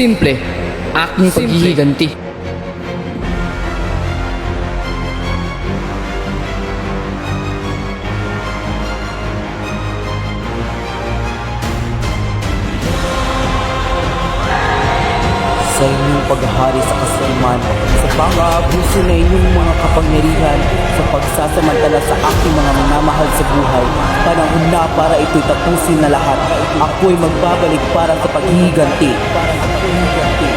Simple, aking paghihiganti. Sa inyong paghahari sa kasaliman, sa pang-aabuso na inyong mga kapangyarihan, sa pagsasamantala sa aking mga minamahal sa buhay. Panahon na para ito'y tapusin na lahat. Ako'y magbabalik para sa paghihiganti. Para sa paghihiganti.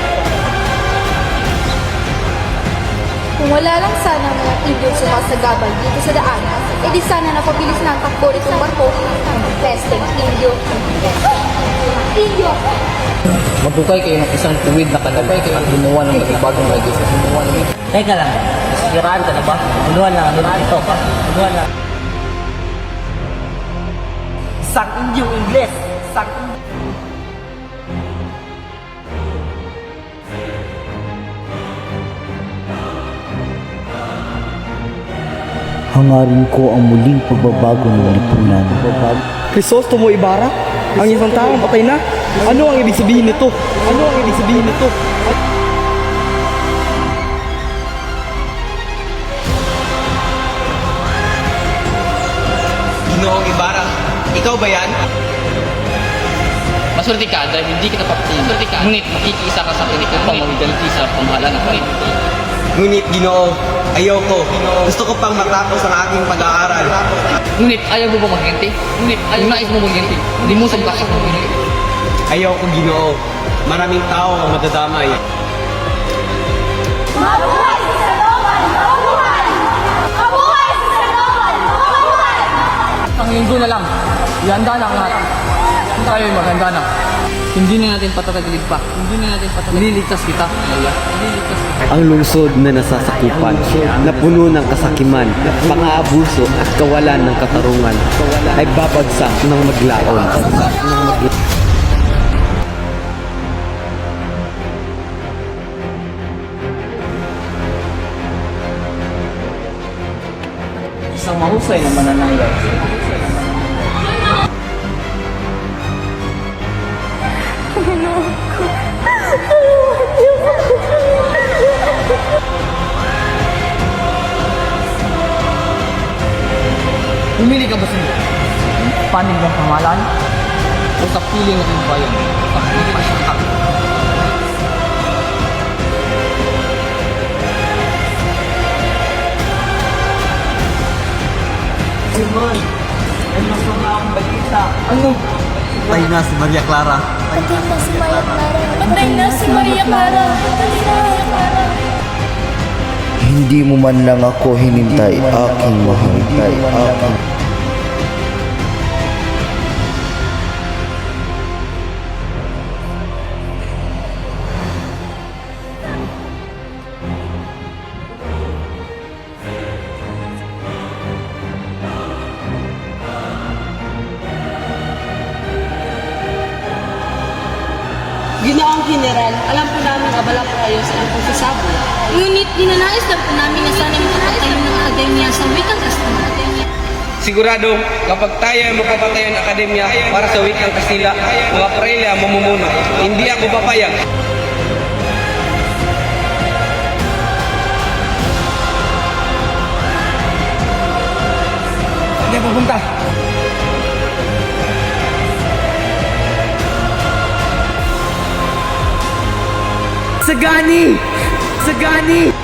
Kung wala lang sana mga idyong sumasagabal dito sa daan, edi sana napabilis na ang takbo nitong barko. Pesting Indio. Indio! Magbukay kayo ng isang tuwid na kayo at gumawa ng nagibagong legislation. Teka lang, nasiraan ka na ba? Unuhan lang, unuhan ito. Unuhan lang. Isang inyong Ingles! Isang Hangarin ko ang muling pagbabago ng lipunan. Crisostomo Ibarra? Ang isang taong patay na? Ano ang ibig sabihin nito? Ano ang ibig sabihin nito? Ginoong Ibarra, ikaw ba yan? Masulti ka dahil hindi kita papatayin. Masulti ka. Ngunit makikiisa ka sa akin upang mamiganti sa pamahalaan ng Korinto. Ngunit Ginoo, ayoko. Gusto ko pang matapos ang aking pag-aaral. Ngunit ayaw mo ba magganti? Ngunit ayaw mo magganti. Hindi mo sa bakit mo magganti. Ayoko Ginoo. Maraming tao ang madadamay. Mabuhay si! Mabuhay! Mabuhay si Sandoval! Mabuhay! Ang linggo na lang. Ihanda na ang lahat. Tayo'y maganda na. Hindi na natin patatagalid pa. Hindi na natin patatagalid. Nililigtas kita. Nililigtas kita. ang lungsod na nasasakupan, na puno ng kasakiman, pang-aabuso at kawalan ng katarungan, ay babagsak ng maglaon. Isang mahusay na mananayay. Pumili ka ba sa panig ng pamahalaan? O sa piling ng bayan? Sa piling Ano? Tayo na si Maria Clara. Patay na si Maria Clara! Patay na si Maria Clara! Patay na si Maria Clara! Hindi mo man lang ako hinintay, aking mahal. Aking General, alam po namin abala po kayo sa inyong pagsasabi. Ngunit dinanais lang po namin na sana magpapatayo ng akademya sa wikang Kastila. Sigurado, kapag tayo ay magpapatayo ng akademya para sa wikang Kastila, mga Karelia mamumuno. Hindi ako papayag. Hindi pupunta. Sagani! Sagani!